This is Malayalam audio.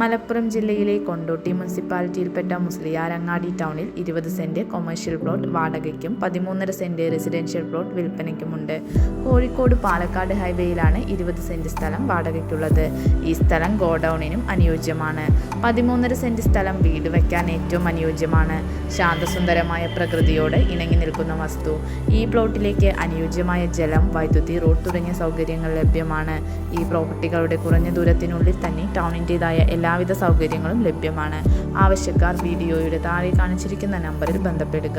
മലപ്പുറം ജില്ലയിലെ കൊണ്ടോട്ടി മുനിസിപ്പാലിറ്റിയിൽപ്പെട്ട മുസ്ലിയാരങ്ങാടി ടൗണിൽ ഇരുപത് സെന്റ് കൊമേഴ്ഷ്യൽ പ്ലോട്ട് വാടകയ്ക്കും പതിമൂന്നര സെന്റ് റെസിഡൻഷ്യൽ പ്ലോട്ട് വിൽപ്പനയ്ക്കുമുണ്ട്. കോഴിക്കോട് പാലക്കാട് ഹൈവേയിലാണ് ഇരുപത് സെന്റ് സ്ഥലം വാടകയ്ക്കുള്ളത്. ഈ സ്ഥലം ഗോഡൌണിനും അനുയോജ്യമാണ്. പതിമൂന്നര സെന്റ് സ്ഥലം വീട് വയ്ക്കാൻ ഏറ്റവും അനുയോജ്യമാണ്. ശാന്തസുന്ദരമായ പ്രകൃതിയോട് ഇണങ്ങി നിൽക്കുന്ന വസ്തു. ഈ പ്ലോട്ടിലേക്ക് അനുയോജ്യമായ ജലം വൈദ്യുതി റോഡ് തുടങ്ങിയ സൗകര്യങ്ങൾ ലഭ്യമാണ്. ഈ പ്രോപ്പർട്ടികളുടെ കുറഞ്ഞ ദൂരത്തിനുള്ളിൽ തന്നെ ടൗണിന്റെതായ എല്ലാവിധ സൗകര്യങ്ങളും ലഭ്യമാണ്. ആവശ്യക്കാർ വീഡിയോയുടെ താഴെ കാണിച്ചിരിക്കുന്ന നമ്പറിൽ ബന്ധപ്പെടുക.